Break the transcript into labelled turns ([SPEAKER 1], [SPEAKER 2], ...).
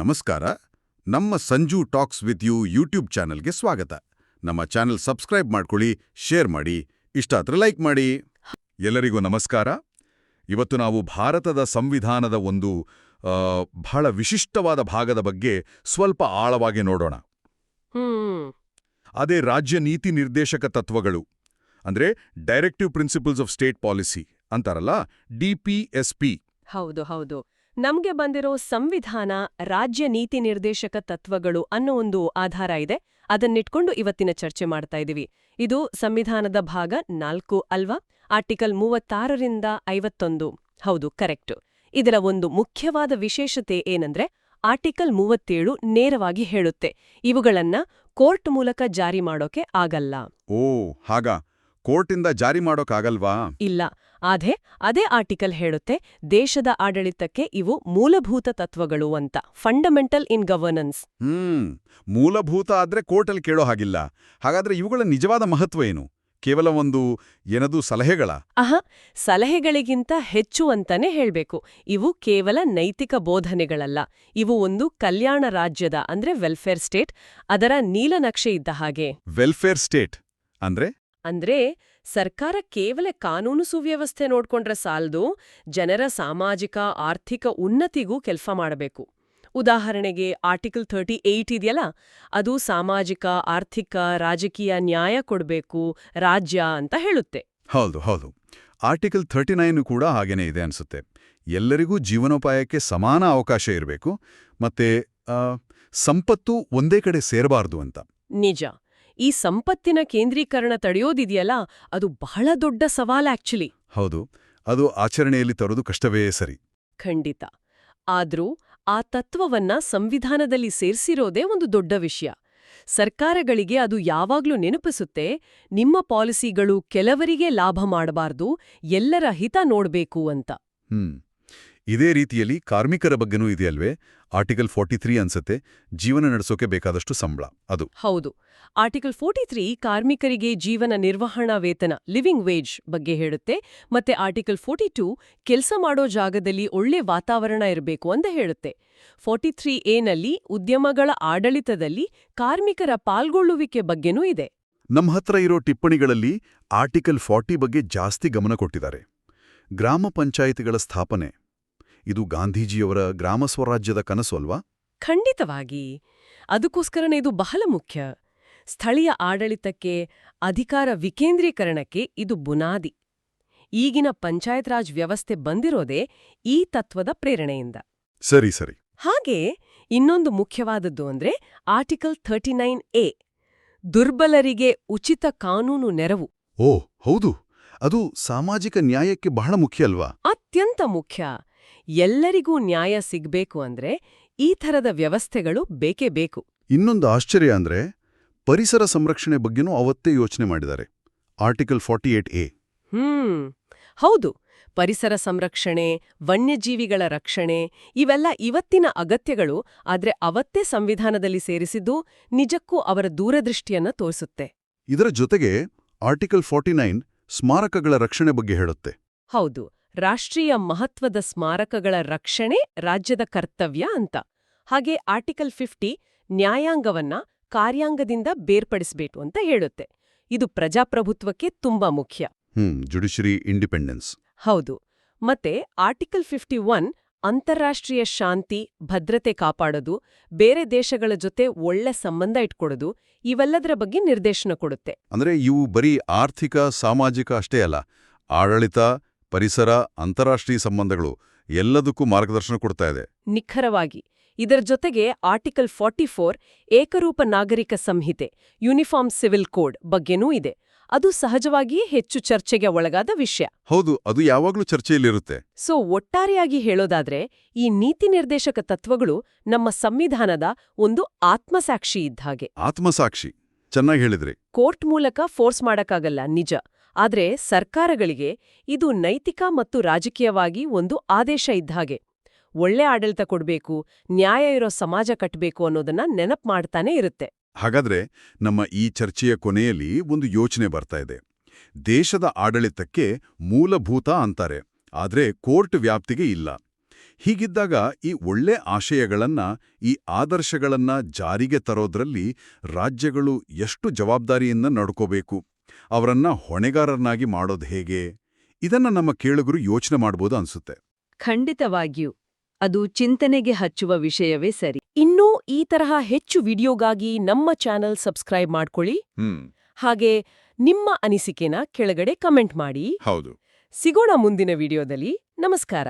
[SPEAKER 1] ನಮಸ್ಕಾರ. ನಮ್ಮ Sanju talks with you YouTube ಚಾನೆಲ್ಗೆ ಸ್ವಾಗತ. ನಮ್ಮ ಚಾನೆಲ್ ಸಬ್ಸ್ಕ್ರೈಬ್ ಮಾಡ್ಕೊಳ್ಳಿ ಶೇರ್ ಮಾಡಿ ಇಷ್ಟ ಆದ್ರೆ ಲೈಕ್ ಮಾಡಿ. ಎಲ್ಲರಿಗೂ ನಮಸ್ಕಾರ. ಇವತ್ತು ನಾವು ಭಾರತದ ಸಂವಿಧಾನದ ಒಂದು ಬಹಳ ವಿಶಿಷ್ಟವಾದ ಭಾಗದ ಬಗ್ಗೆ ಸ್ವಲ್ಪ ಆಳವಾಗಿ ನೋಡೋಣ. ಅದೇ ರಾಜ್ಯ ನೀತಿ ನಿರ್ದೇಶಕ ತತ್ವಗಳು. ಅಂದ್ರೆ directive principles of state policy ಅಂತಾರಲ್ಲ ಡಿಪಿಎಸ್ಪಿ
[SPEAKER 2] ಹೌದು ಹೌದು. ನಮ್ಗೆ ಬಂದಿರೋ ಸಂವಿಧಾನ ರಾಜ್ಯ ನೀತಿ ನಿರ್ದೇಶಕ ತತ್ವಗಳು ಅನ್ನೋ ಒಂದು ಆಧಾರ ಇದೆ. ಅದನ್ನಿಟ್ಕೊಂಡು ಇವತ್ತಿನ ಚರ್ಚೆ ಮಾಡ್ತಾ ಇದೀವಿ. ಇದು ಸಂವಿಧಾನದ ಭಾಗ ನಾಲ್ಕು ಅಲ್ವಾ? ಆರ್ಟಿಕಲ್ ಮೂವತ್ತಾರರಿಂದ ಐವತ್ತೊಂದು. ಹೌದು ಕರೆಕ್ಟು. ಇದರ ಒಂದು ಮುಖ್ಯವಾದ ವಿಶೇಷತೆ ಏನಂದ್ರೆ ಆರ್ಟಿಕಲ್ ಮೂವತ್ತೇಳು ನೇರವಾಗಿ ಹೇಳುತ್ತೆ. ಇವುಗಳನ್ನ ಕೋರ್ಟ್ ಮೂಲಕ ಜಾರಿ ಮಾಡೋಕೆ ಆಗಲ್ಲ.
[SPEAKER 1] ಓ ಹಾಗ? ಕೋರ್ಟಿಂದ ಜಾರಿ ಮಾಡೋಕಾಗಲ್ವಾ?
[SPEAKER 2] ಇಲ್ಲ. ಆದ್ರೆ ಅದೇ ಆರ್ಟಿಕಲ್ ಹೇಳುತ್ತೆ ದೇಶದ ಆಡಳಿತಕ್ಕೆ ಇವು ಮೂಲಭೂತ ತತ್ವಗಳು ಅಂತ ಫಂಡಮೆಂಟಲ್ ಇನ್ ಗವರ್ನೆನ್ಸ್
[SPEAKER 1] ಹ್ಮ್ ಮೂಲಭೂತ ಆದ್ರೆ ಕೋರ್ಟಲ್ಲಿ ಕೇಳೋ ಹಾಗಿಲ್ಲ. ಹಾಗಾದ್ರೆ ಇವುಗಳ ನಿಜವಾದ ಮಹತ್ವ ಏನು? ಕೇವಲ ಒಂದು ಏನದು ಸಲಹೆಗಳ?
[SPEAKER 2] ಅಹ ಸಲಹೆಗಳಿಗಿಂತ ಹೆಚ್ಚು ಅಂತಾನೆ ಹೇಳ್ಬೇಕು. ಇವು ಕೇವಲ ನೈತಿಕ ಬೋಧನೆಗಳಲ್ಲ. ಇವು ಒಂದು ಕಲ್ಯಾಣ ರಾಜ್ಯದ ಅಂದ್ರೆ ವೆಲ್ಫೇರ್ ಸ್ಟೇಟ್ ಅದರ ನೀಲನಕ್ಷೆ ಇದ್ದ ಹಾಗೆ.
[SPEAKER 1] ವೆಲ್ಫೇರ್ ಸ್ಟೇಟ್ ಅಂದ್ರೆ?
[SPEAKER 2] ಅಂದ್ರೆ ಸರ್ಕಾರ ಕೇವಲ ಕಾನೂನು ಸುವ್ಯವಸ್ಥೆ ನೋಡ್ಕೊಂಡ್ರೆ ಸಾಲದು ಜನರ ಸಾಮಾಜಿಕ ಆರ್ಥಿಕ ಉನ್ನತಿಗೂ ಕೆಲಸ ಮಾಡಬೇಕು. ಉದಾಹರಣೆಗೆ ಆರ್ಟಿಕಲ್ ಥರ್ಟಿ ಏಯ್ಟ್ ಇದೆಯಲ್ಲ ಅದು ಸಾಮಾಜಿಕ ಆರ್ಥಿಕ ರಾಜಕೀಯ ನ್ಯಾಯ ಕೊಡಬೇಕು ರಾಜ್ಯ ಅಂತ ಹೇಳುತ್ತೆ.
[SPEAKER 1] ಹೌದು ಹೌದು. ಆರ್ಟಿಕಲ್ ಥರ್ಟಿ ನೈನ್ ಕೂಡ ಹಾಗೇನೇ ಇದೆ ಅನ್ಸುತ್ತೆ. ಎಲ್ಲರಿಗೂ ಜೀವನೋಪಾಯಕ್ಕೆ ಸಮಾನ ಅವಕಾಶ ಇರಬೇಕು ಮತ್ತೆ ಸಂಪತ್ತು ಒಂದೇ ಕಡೆ ಸೇರಬಾರದು ಅಂತ.
[SPEAKER 2] ನಿಜ. ಈ ಸಂಪತ್ತಿನ ಕೇಂದ್ರೀಕರಣ ತಡೆಯೋದಿದೆಯಲ್ಲ? ಅದು ಬಹಳ ದೊಡ್ಡ ಸವಾಲ್ ಆಕ್ಚುಲಿ.
[SPEAKER 1] ಹೌದು. ಅದು ಆಚರಣೆಯಲ್ಲಿ ತರೋದು ಕಷ್ಟವೇ ಸರಿ.
[SPEAKER 2] ಖಂಡಿತ. ಆದ್ರೂ ಆ ತತ್ವವನ್ನ ಸಂವಿಧಾನದಲ್ಲಿ ಸೇರಿಸಿರೋದೇ ಒಂದು ದೊಡ್ಡ ವಿಷಯ. ಸರ್ಕಾರಗಳಿಗೆ ಅದು ಯಾವಾಗ್ಲೂ ನೆನಪಿಸುತ್ತೆ ನಿಮ್ಮ ಪಾಲಿಸಿಗಳು ಕೆಲವರಿಗೆ ಲಾಭ ಮಾಡಬಾರ್ದು ಎಲ್ಲರ ಹಿತ ನೋಡ್ಬೇಕು ಅಂತ.
[SPEAKER 1] ಹ್ಮ್. ಇದೇ ರೀತಿಯಲ್ಲಿ ಕಾರ್ಮಿಕರ ಬಗ್ಗೆನೂ ಇದೆಯಲ್ವೇ? ಆರ್ಟಿಕಲ್ ಫೋರ್ಟಿ ತ್ರೀ ಅನ್ಸತ್ತೆ. ಜೀವನ ನಡೆಸೋಕೆ ಬೇಕಾದಷ್ಟು ಸಂಬಳ ಅದು.
[SPEAKER 2] ಹೌದು. ಆರ್ಟಿಕಲ್ ಫೋರ್ಟಿ ತ್ರೀ ಕಾರ್ಮಿಕರಿಗೆ ಜೀವನ ನಿರ್ವಹಣಾ ವೇತನ ಲಿವಿಂಗ್ ವೇಜ್ ಬಗ್ಗೆ ಹೇಳುತ್ತೆ. ಮತ್ತೆ ಆರ್ಟಿಕಲ್ ಫೋರ್ಟಿ ಟೂ ಕೆಲಸ ಮಾಡೋ ಜಾಗದಲ್ಲಿ ಒಳ್ಳೆ ವಾತಾವರಣ ಇರಬೇಕು ಅಂತ ಹೇಳುತ್ತೆ. ಫೋರ್ಟಿ ತ್ರೀ ಎನಲ್ಲಿ ಉದ್ಯಮಗಳ ಆಡಳಿತದಲ್ಲಿ ಕಾರ್ಮಿಕರ ಪಾಲ್ಗೊಳ್ಳುವಿಕೆ ಬಗ್ಗೆನೂ ಇದೆ.
[SPEAKER 1] ನಮ್ಮ ಹತ್ರ ಇರೋ ಟಿಪ್ಪಣಿಗಳಲ್ಲಿ ಆರ್ಟಿಕಲ್ ಫಾರ್ಟಿ ಬಗ್ಗೆ ಜಾಸ್ತಿ ಗಮನ ಕೊಟ್ಟಿದ್ದಾರೆ. ಗ್ರಾಮ ಪಂಚಾಯಿತಿಗಳ ಸ್ಥಾಪನೆ ಇದು ಗಾಂಧೀಜಿಯವರ ಗ್ರಾಮ ಸ್ವರಾಜ್ಯದ ಕನಸು ಅಲ್ವಾ?
[SPEAKER 2] ಖಂಡಿತವಾಗಿ. ಅದಕ್ಕೋಸ್ಕರನೇ ಇದು ಬಹಳ ಮುಖ್ಯ. ಸ್ಥಳೀಯ ಆಡಳಿತಕ್ಕೆ ಅಧಿಕಾರ ವಿಕೇಂದ್ರೀಕರಣಕ್ಕೆ ಇದು ಬುನಾದಿ. ಈಗಿನ ಪಂಚಾಯತ್ ರಾಜ್ ವ್ಯವಸ್ಥೆ ಬಂದಿರೋದೇ ಈ ತತ್ವದ ಪ್ರೇರಣೆಯಿಂದ.
[SPEAKER 1] ಸರಿ ಸರಿ.
[SPEAKER 2] ಹಾಗೆ ಇನ್ನೊಂದು ಮುಖ್ಯವಾದದ್ದು ಅಂದ್ರೆ ಆರ್ಟಿಕಲ್ ಥರ್ಟಿ ನೈನ್ ಎ ದುರ್ಬಲರಿಗೆ ಉಚಿತ ಕಾನೂನು ನೆರವು.
[SPEAKER 1] ಓ ಹೌದು. ಅದು ಸಾಮಾಜಿಕ ನ್ಯಾಯಕ್ಕೆ ಬಹಳ ಮುಖ್ಯ ಅಲ್ವಾ?
[SPEAKER 2] ಅತ್ಯಂತ ಮುಖ್ಯ. ಎಲ್ಲರಿಗೂ ನ್ಯಾಯ ಸಿಗ್ಬೇಕು ಅಂದ್ರೆ ಈ ಥರದ ವ್ಯವಸ್ಥೆಗಳು ಬೇಕೇ ಬೇಕು.
[SPEAKER 1] ಇನ್ನೊಂದು ಆಶ್ಚರ್ಯ ಅಂದ್ರೆ ಪರಿಸರ ಸಂರಕ್ಷಣೆ ಬಗ್ಗೆನೂ ಅವತ್ತೇ ಯೋಚನೆ ಮಾಡಿದ್ದಾರೆ. Article forty eight A.
[SPEAKER 2] ಹ್ಮ್ ಹೌದು. ಪರಿಸರ ಸಂರಕ್ಷಣೆ ವನ್ಯಜೀವಿಗಳ ರಕ್ಷಣೆ ಇವೆಲ್ಲ ಇವತ್ತಿನ ಅಗತ್ಯಗಳು ಆದ್ರೆ ಅವತ್ತೇ ಸಂವಿಧಾನದಲ್ಲಿ ಸೇರಿಸಿದ್ದು ನಿಜಕ್ಕೂ ಅವರ ದೂರದೃಷ್ಟಿಯನ್ನ ತೋರಿಸುತ್ತೆ.
[SPEAKER 1] ಇದರ ಜೊತೆಗೆ ಆರ್ಟಿಕಲ್ ಫಾರ್ಟಿ ನೈನ್ ಸ್ಮಾರಕಗಳ ರಕ್ಷಣೆ ಬಗ್ಗೆ ಹೇಳುತ್ತೆ.
[SPEAKER 2] ಹೌದು. ರಾಷ್ಟ್ರೀಯ ಮಹತ್ವದ ಸ್ಮಾರಕಗಳ ರಕ್ಷಣೆ ರಾಜ್ಯದ ಕರ್ತವ್ಯ ಅಂತ. ಹಾಗೆ ಆರ್ಟಿಕಲ್ ಫಿಫ್ಟಿ ನ್ಯಾಯಾಂಗವನ್ನ ಕಾರ್ಯಾಂಗದಿಂದ ಬೇರ್ಪಡಿಸಬೇಕು ಅಂತ ಹೇಳುತ್ತೆ. ಇದು ಪ್ರಜಾಪ್ರಭುತ್ವಕ್ಕೆ ತುಂಬಾ ಮುಖ್ಯ.
[SPEAKER 1] ಹ್ಮ್ ಜುಡಿಷರಿ ಇಂಡಿಪೆಂಡೆನ್ಸ್.
[SPEAKER 2] ಹೌದು. ಮತ್ತೆ ಆರ್ಟಿಕಲ್ ಫಿಫ್ಟಿ ಒನ್ ಅಂತಾರಾಷ್ಟ್ರೀಯ ಶಾಂತಿ ಭದ್ರತೆ ಕಾಪಾಡೋದು ಬೇರೆ ದೇಶಗಳ ಜೊತೆ ಒಳ್ಳೆ ಸಂಬಂಧ ಇಟ್ಕೊಡೋದು ಇವೆಲ್ಲದರ ಬಗ್ಗೆ ನಿರ್ದೇಶನ ಕೊಡುತ್ತೆ.
[SPEAKER 1] ಅಂದ್ರೆ ಇವು ಬರೀ ಆರ್ಥಿಕ ಸಾಮಾಜಿಕ ಅಷ್ಟೇ ಅಲ್ಲ. ಆಡಳಿತ ಪರಿಸರ ಅಂತಾರಾಷ್ಟ್ರೀಯ ಸಂಬಂಧಗಳು ಎಲ್ಲದಕ್ಕೂ ಮಾರ್ಗದರ್ಶನ ಕೊಡ್ತಾ ಇದೆ.
[SPEAKER 2] ನಿಖರವಾಗಿ. ಇದರ ಜೊತೆಗೆ ಆರ್ಟಿಕಲ್ ಫಾರ್ಟಿ ಫೋರ್ ಏಕರೂಪ ನಾಗರಿಕ ಸಂಹಿತೆ ಯೂನಿಫಾರ್ಮ್ ಸಿವಿಲ್ ಕೋಡ್ ಬಗ್ಗೆನೂ ಇದೆ. ಅದು ಸಹಜವಾಗಿಯೇ ಹೆಚ್ಚು ಚರ್ಚೆಗೆ ಒಳಗಾದ ವಿಷಯ.
[SPEAKER 1] ಹೌದು ಅದು ಯಾವಾಗಲೂ ಚರ್ಚೆಯಲ್ಲಿರುತ್ತೆ.
[SPEAKER 2] ಸೊ ಒಟ್ಟಾರೆಯಾಗಿ ಹೇಳೋದಾದ್ರೆ ಈ ನೀತಿ ನಿರ್ದೇಶಕ ತತ್ವಗಳು ನಮ್ಮ ಸಂವಿಧಾನದ ಒಂದು ಆತ್ಮಸಾಕ್ಷಿ ಇದ್ದಾಗೆ
[SPEAKER 1] ಆತ್ಮಸಾಕ್ಷಿ. ಚೆನ್ನಾಗಿ ಹೇಳಿದ್ರಿ.
[SPEAKER 2] ಕೋರ್ಟ್ ಮೂಲಕ ಫೋರ್ಸ್ ಮಾಡಕ್ಕಾಗಲ್ಲ ನಿಜ. ಆದ್ರೆ ಸರ್ಕಾರಗಳಿಗೆ ಇದು ನೈತಿಕ ಮತ್ತು ರಾಜಕೀಯವಾಗಿ ಒಂದು ಆದೇಶ ಇದ್ಹಾಗೆ ಒಳ್ಳೆ ಆಡಳಿತ ಕೊಡಬೇಕು, ನ್ಯಾಯ ಇರೋ ಸಮಾಜ ಕಟ್ಟಬೇಕು ಅನ್ನೋದನ್ನ ನೆನಪು ಮಾಡ್ತಾನೆ ಇರುತ್ತೆ.
[SPEAKER 1] ಹಾಗಾದ್ರೆ ನಮ್ಮ ಈ ಚರ್ಚೆಯ ಕೊನೆಯಲ್ಲಿ ಒಂದು ಯೋಚನೆ ಬರ್ತಾ ಇದೆ. ದೇಶದ ಆಡಳಿತಕ್ಕೆ ಮೂಲಭೂತ ಅಂತಾರೆ, ಆದರೆ ಕೋರ್ಟ್ ವ್ಯಾಪ್ತಿಗೆ ಇಲ್ಲ. ಹೀಗಿದ್ದಾಗ ಈ ಒಳ್ಳೆ ಆಶಯಗಳನ್ನ, ಈ ಆದರ್ಶಗಳನ್ನ ಜಾರಿಗೆ ತರೋದ್ರಲ್ಲಿ ರಾಜ್ಯಗಳು ಎಷ್ಟು ಜವಾಬ್ದಾರಿಯಿಂದ ನಡ್ಕೋಬೇಕು? ಅವರನ್ನ ಹೊಣೆಗಾರರನ್ನಾಗಿ ಮಾಡೋದು ಹೇಗೆ? ಇದನ್ನ ನಮ್ಮ ಕೇಳುಗರು ಯೋಚನೆ ಮಾಡ್ಬೋದು ಅನ್ಸುತ್ತೆ.
[SPEAKER 3] ಖಂಡಿತವಾಗಿಯೂ. ಅದು ಚಿಂತನೆಗೆ ಹಚ್ಚುವ ವಿಷಯವೇ ಸರಿ.
[SPEAKER 2] ಇನ್ನೂ ಈ ತರಹ ಹೆಚ್ಚು ವಿಡಿಯೋಗಾಗಿ ನಮ್ಮ ಚಾನೆಲ್ ಸಬ್ಸ್ಕ್ರೈಬ್ ಮಾಡ್ಕೊಳ್ಳಿ. ಹಾಗೆ ನಿಮ್ಮ ಅನಿಸಿಕೆನ ಕೆಳಗಡೆ ಕಮೆಂಟ್ ಮಾಡಿ.
[SPEAKER 1] ಹೌದು.
[SPEAKER 2] ಸಿಗೋಣ ಮುಂದಿನ ವಿಡಿಯೋದಲ್ಲಿ. ನಮಸ್ಕಾರ.